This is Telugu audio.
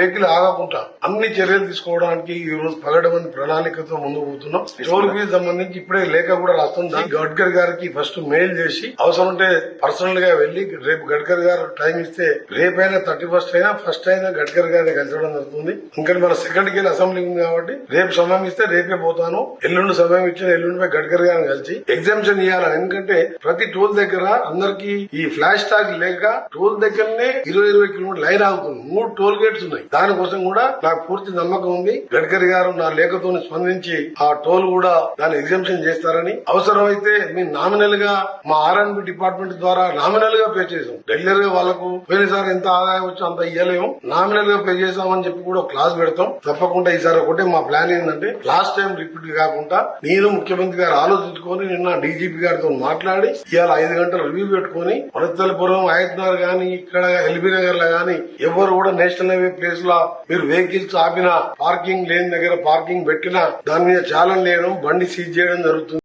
వెహికల్ ఆగకుండా అన్ని చర్యలు తీసుకోవడానికి ఈ రోజు పగడమని ప్రణాళికతో ముందుకు పోతున్నాం. టోల్ ఫీజు సంబంధించి ఇప్పుడే లేఖ కూడా రాస్తుంది గడ్కర్ గారికి ఫస్ట్ మెయిల్ చేసి అవసరం ఉంటే పర్సనల్గా వెళ్ళి రేపు గడ్కర్ గారు టైం ఇస్తే రేపైనా థర్టీ ఫస్ట్ అయినా ఫస్ట్ అయినా గడ్కర్ గారిని కలిసడం జరుగుతుంది. ఇంకా మన సెకండ్కి అసెంబ్లీ ఉంది కాబట్టి రేపు సమయం ఇస్తే రేపే పోతాను. ఎల్లుండి సమయం ఇచ్చిన ఎల్లుండి పోయి గడ్కర్ గారిని కలిసి ఎగ్జామ్షన్ ఇవ్వాలని. ఎందుకంటే ప్రతి టోల్ దగ్గర అందరికి ఈ ఫ్లాష్ ట్యాగ్ లేక టోల్ దగ్గరనే ఇరవై ఇరవై కిలోమీటర్ లైన్ ఆగుతుంది. మూడు టోల్ గేట్స్ ఉన్నాయి. దానికోసం కూడా నాకు పూర్తి నమ్మకం ఉంది. గడ్కరీ గారు నా లేఖతో స్పందించి ఆ టోల్ కూడా దాన్ని ఎగ్జామ్షన్ చేస్తారని. అవసరమైతే మేము నామినల్గా మా ఆర్ డిపార్ట్మెంట్ ద్వారా నామినల్గా పే చేసాం. రెగ్యులర్గా వాళ్ళకు పోయినసారి ఎంత ఆదాయం వచ్చి అంత ఇయ్యలేము. నామినల్గా పే చేసామని చెప్పి కూడా క్లాస్ పెడతాం. తప్పకుండా ఈసారి ఒకటే మా ప్లాన్ ఏంటంటే లాస్ట్ టైం రిపీట్ కాకుండా నేను ముఖ్యమంత్రి గారు ఆలోచించుకొని నిన్న డీజీపీ గారితో మాట్లాడి ఇవాళ ఐదు గంటలు రివ్యూ పెట్టుకుని వనతలపురం ఆయత్నగర్ గాని ఇక్కడ ఎల్బీ నగర్లో గాని ఎవరు కూడా నేషనల్ హైవే ప్లేస్ లో మీరు వెహికల్స్ ఆపిన పార్కింగ్ లేని దగ్గర పార్కింగ్ పెట్టినా దాని మీద చాలన్ లేయడం బండి సీజ్ చేయడం జరుగుతుంది.